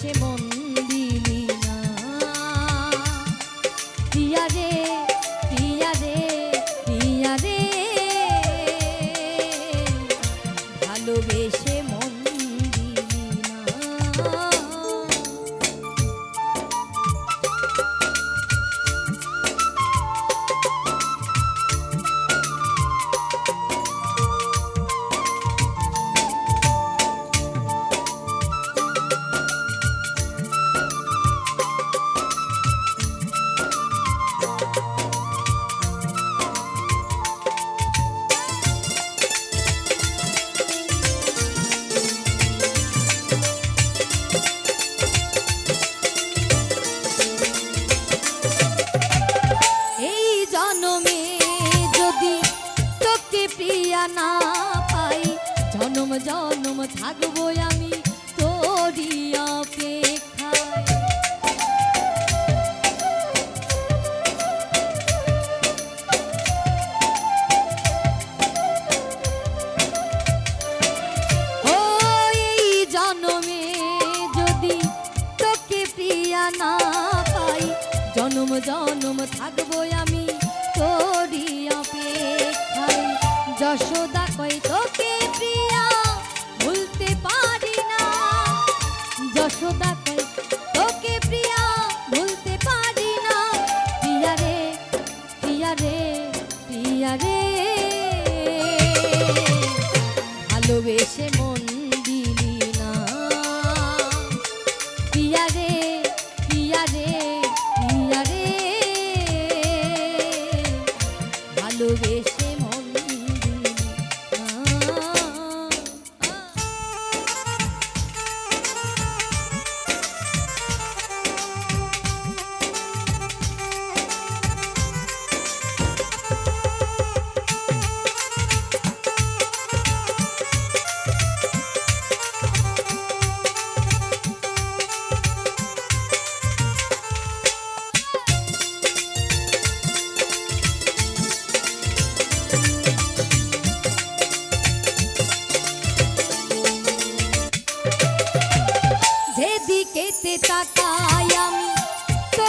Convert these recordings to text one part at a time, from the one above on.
ভালোবেসে মন না পাই। জনম জনম থাকব আমি তোরই জনমে যদি না পাই, জনম জনম থাকব আমি তোরই যশোদা কই তোকে প্রিয়া, ভুলতে পারি না। যশোদা কই তোকে প্রিয়া, ভুলতে পারি না। প্রিয়া রে প্রিয়া রে প্রিয়া রে। ভালোবেসে মন দিলি না। প্রিয়া রে প্রিয়া রে প্রিয়া রে। ভালোবেসে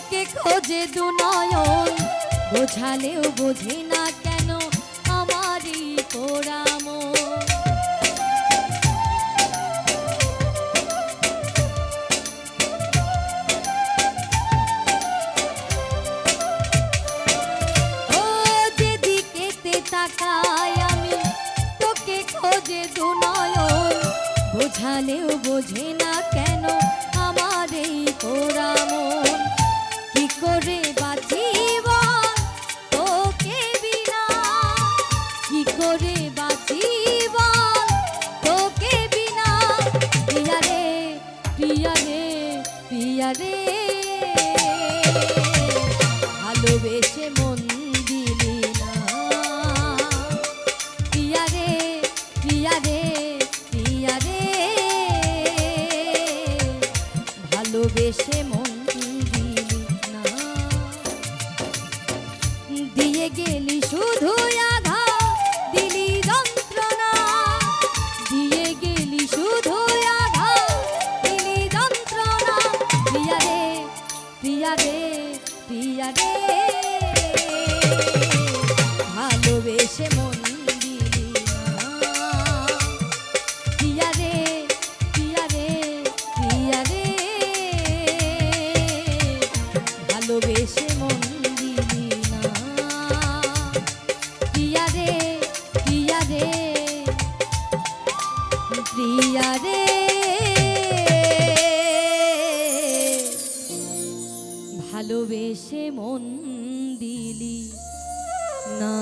তোকে খোঁজে দুনয়ন বোঝালেও বোঝে না কেন আমারই পোড়াম বোঝালেও বোঝে না কেন আমার এই পোড়া মন কি করে বাঁচি তোকে বিনা। কি করে বাঁচি তোকে বিনা। প্রিয়া রে প্রিয়া রে প্রিয়া রে। ভালোবেসে প্রিয়া রে প্রিয়া রে প্রিয়া রে। ভালোবেসে ভালোবেসে মন দিলি। না